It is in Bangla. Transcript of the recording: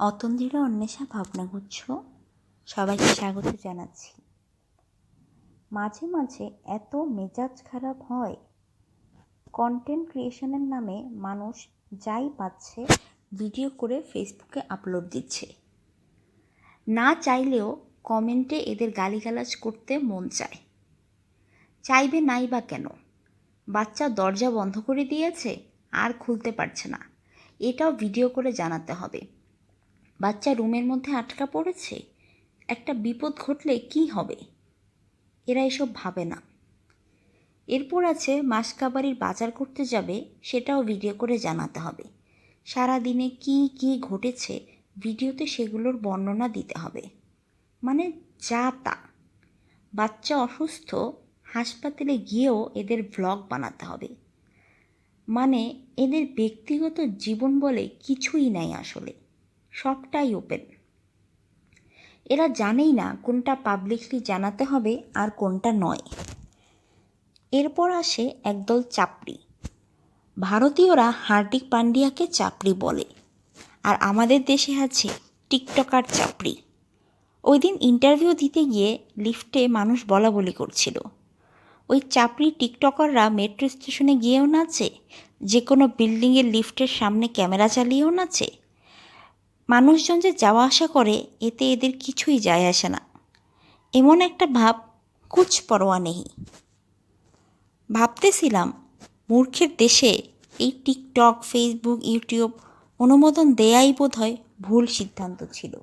অতন্দিরা অন্বেষা ভাবনাগুচ্ছ সবাইকে স্বাগত জানাচ্ছি। মাঝে মাঝে এত মেজাজ খারাপ হয় কন্টেন্ট ক্রিয়েশনের নামে মানুষ যাই পাচ্ছে ভিডিও করে ফেসবুকে আপলোড দিচ্ছে। না চাইলেও কমেন্টে এদের গালিগালাজ করতে মন চায়। চাইবে নাই বা কেন? বাচ্চা দরজা বন্ধ করে দিয়েছে, আর খুলতে পারছে না। এটাও ভিডিও করে জানাতে হবে। বাচ্চা রুমের মধ্যে আটকা পড়েছে? একটা বিপদ ঘটলে কি হবে? এরা এসব ভাবে না। এরপর আছে মাসকাবাড়ির বাজার করতে যাবে, সেটাও ভিডিও করে জানাতে হবে। সারা দিনে কি কি ঘটেছে ভিডিওতে সেগুলোর বর্ণনা দিতে হবে। মানে যা তা। বাচ্চা অসুস্থ, হাসপাতালে গিয়েও এদের ভ্লগ বানাতে হবে। মানে এদের ব্যক্তিগত জীবন বলে কিছুই নাই আসলে। সবটাই ওপেন এরা জানেই না কোনটা পাবলিকলি জানাতে হবে আর কোনটা নয়। এরপর আসে একদল চাপড়ি। ভারতীয়রা হার্দিক পান্ডিয়াকে চাপড়ি বলে। আর আমাদের দেশে আছে টিকটকার চাপড়ি। ওই দিন ইন্টারভিউ দিতে গিয়ে লিফটে মানুষ বলা বলি করছিল। ওই চাপড়ি টিকটকাররা মেট্রো স্টেশনে গিয়েও নাচে যে কোনো বিল্ডিংয়ের লিফটের সামনে ক্যামেরা চালিয়েও নাচে। মানুষজন যে যাওয়া আসা করে, এতে এদের কিছুই যায় আসে না। এমন একটা ভাব কুচ পরোয়া নেই। ভাবতেছিলাম, মূর্খের দেশে এই টিকটক, ফেসবুক, ইউটিউব অনুমোদন দেয়াই বোধ হয় ভুল সিদ্ধান্ত ছিল।